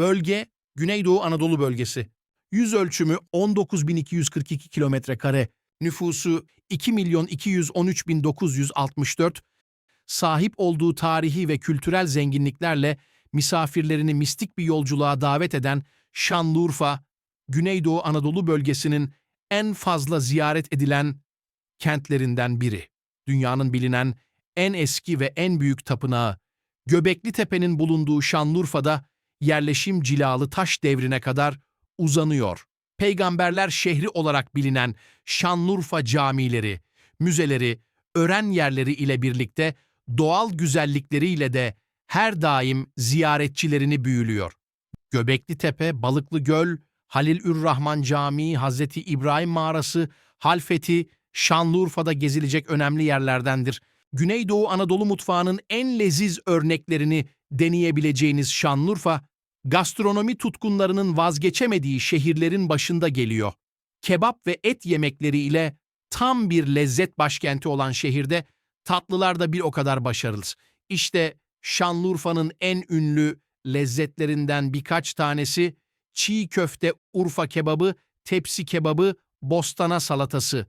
Bölge, Güneydoğu Anadolu bölgesi. Yüz ölçümü 19.242 kilometre kare, nüfusu 2.213.964, sahip olduğu tarihi ve kültürel zenginliklerle misafirlerini mistik bir yolculuğa davet eden Şanlıurfa, Güneydoğu Anadolu bölgesinin en fazla ziyaret edilen kentlerinden biri. Dünyanın bilinen en eski ve en büyük tapınağı, Göbekli Tepe'nin bulunduğu Şanlıurfa'da yerleşim cilalı taş devrine kadar uzanıyor. Peygamberler şehri olarak bilinen Şanlıurfa camileri, müzeleri, öğren yerleri ile birlikte doğal güzellikleriyle de her daim ziyaretçilerini büyülüyor. Göbekli Tepe, Balıklı Göl, Halil Ürrahman Camii, Hazreti İbrahim Mağarası, Halfeti, Şanlıurfa'da gezilecek önemli yerlerdendir. Güneydoğu Anadolu mutfağının en leziz örneklerini deneyebileceğiniz Şanlıurfa, gastronomi tutkunlarının vazgeçemediği şehirlerin başında geliyor. Kebap ve et yemekleri ile tam bir lezzet başkenti olan şehirde tatlılar da bir o kadar başarılı. İşte Şanlıurfa'nın en ünlü lezzetlerinden birkaç tanesi çiğ köfte, Urfa kebabı, tepsi kebabı, bostana salatası.